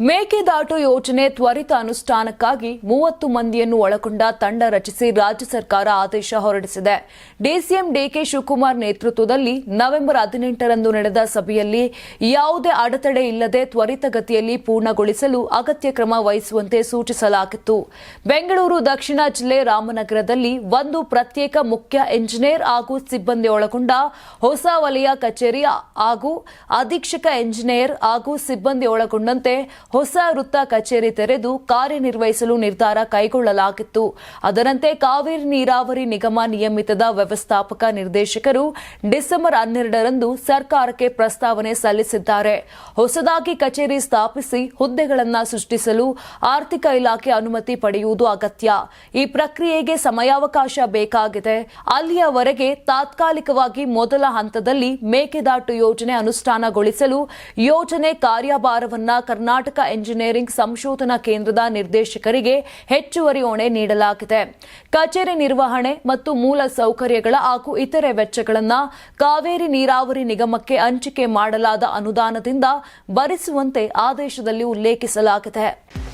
ಮೇಕೆದಾಟು ಯೋಜನೆ ತ್ವರಿತ ಅನುಷ್ಠಾನಕ್ಕಾಗಿ ಮೂವತ್ತು ಮಂದಿಯನ್ನು ಒಳಗೊಂಡ ತಂಡ ರಚಿಸಿ ರಾಜ್ಯ ಸರ್ಕಾರ ಆದೇಶ ಹೊರಡಿಸಿದೆ. ಡಿಸಿಎಂ ಡಿಕೆ ಶಿವಕುಮಾರ್ ನೇತೃತ್ವದಲ್ಲಿ ನವೆಂಬರ್ ಹದಿನೆಂಟರಂದು ನಡೆದ ಸಭೆಯಲ್ಲಿ ಯಾವುದೇ ಅಡೆತಡೆ ಇಲ್ಲದೆ ತ್ವರಿತಗತಿಯಲ್ಲಿ ಪೂರ್ಣಗೊಳಿಸಲು ಅಗತ್ಯ ಕ್ರಮ ವಹಿಸುವಂತೆ ಸೂಚಿಸಲಾಗಿತ್ತು. ಬೆಂಗಳೂರು ದಕ್ಷಿಣ ಜಿಲ್ಲೆ ರಾಮನಗರದಲ್ಲಿ ಒಂದು ಪ್ರತ್ಯೇಕ ಮುಖ್ಯ ಎಂಜಿನಿಯರ್ ಹಾಗೂ ಸಿಬ್ಬಂದಿ ಒಳಗೊಂಡ ಹೊಸ ವಲಯ ಕಚೇರಿ ಹಾಗೂ ಅಧೀಕ್ಷಕ ಎಂಜಿನಿಯರ್ ಹಾಗೂ ಸಿಬ್ಬಂದಿ ಒಳಗೊಂಡಂತೆ ಹೊಸ ವೃತ್ತ ಕಚೇರಿ ತೆರೆದು ಕಾರ್ಯನಿರ್ವಹಿಸಲು ನಿರ್ಧಾರ ಕೈಗೊಳ್ಳಲಾಗಿತ್ತು. ಅದರಂತೆ ಕಾವೇರಿ ನೀರಾವರಿ ನಿಗಮ ನಿಯಮಿತದ ವ್ಯವಸ್ಥಾಪಕ ನಿರ್ದೇಶಕರು ಡಿಸೆಂಬರ್ ಹನ್ನೆರಡರಂದು ಸರ್ಕಾರಕ್ಕೆ ಪ್ರಸ್ತಾವನೆ ಸಲ್ಲಿಸಿದ್ದಾರೆ. ಹೊಸದಾಗಿ ಕಚೇರಿ ಸ್ಥಾಪಿಸಿ ಹುದ್ದೆಗಳನ್ನು ಸೃಷ್ಟಿಸಲು ಆರ್ಥಿಕ ಇಲಾಖೆ ಅನುಮತಿ ಪಡೆಯುವುದು ಅಗತ್ಯ. ಈ ಪ್ರಕ್ರಿಯೆಗೆ ಸಮಯಾವಕಾಶ ಬೇಕಾಗಿದೆ. ಅಲ್ಲಿಯವರೆಗೆ ತಾತ್ಕಾಲಿಕವಾಗಿ ಮೊದಲ ಹಂತದಲ್ಲಿ ಮೇಕೆದಾಟು ಯೋಜನೆ ಅನುಷ್ಠಾನಗೊಳಿಸಲು ಯೋಜನೆ ಕಾರ್ಯಭಾರವನ್ನು ಕರ್ನಾಟಕ ಎಂಜಿನಿಯರಿಂಗ್ ಸಂಶೋಧನಾ ಕೇಂದ್ರದ ನಿರ್ದೇಶಕರಿಗೆ ಹೆಚ್ಚುವರಿ ಹೊಣೆ ನೀಡಲಾಗಿದೆ. ಕಚೇರಿ ನಿರ್ವಹಣೆ ಮತ್ತು ಮೂಲ ಸೌಕರ್ಯಗಳ ಹಾಗೂ ಇತರೆ ವೆಚ್ಚಗಳನ್ನು ಕಾವೇರಿ ನೀರಾವರಿ ನಿಗಮಕ್ಕೆ ಹಂಚಿಕೆ ಮಾಡಲಾದ ಅನುದಾನದಿಂದ ಭರಿಸುವಂತೆ ಆದೇಶದಲ್ಲಿ ಉಲ್ಲೇಖಿಸಲಾಗಿದೆ.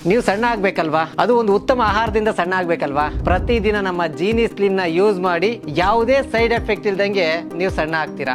ನೀವು ಸಣ್ಣ ಆಗ್ಬೇಕಲ್ವಾ? ಅದು ಒಂದು ಉತ್ತಮ ಆಹಾರದಿಂದ ಸಣ್ಣ ಆಗ್ಬೇಕಲ್ವಾ? ಪ್ರತಿದಿನ ನಮ್ಮ ಜೀನಿ ಸ್ಲಿಮ್ನ ಯೂಸ್ ಮಾಡಿ ಯಾವುದೇ ಸೈಡ್ ಎಫೆಕ್ಟ್ ಇಲ್ದಂಗೆ ನೀವು ಸಣ್ಣ ಆಗ್ತೀರಾ?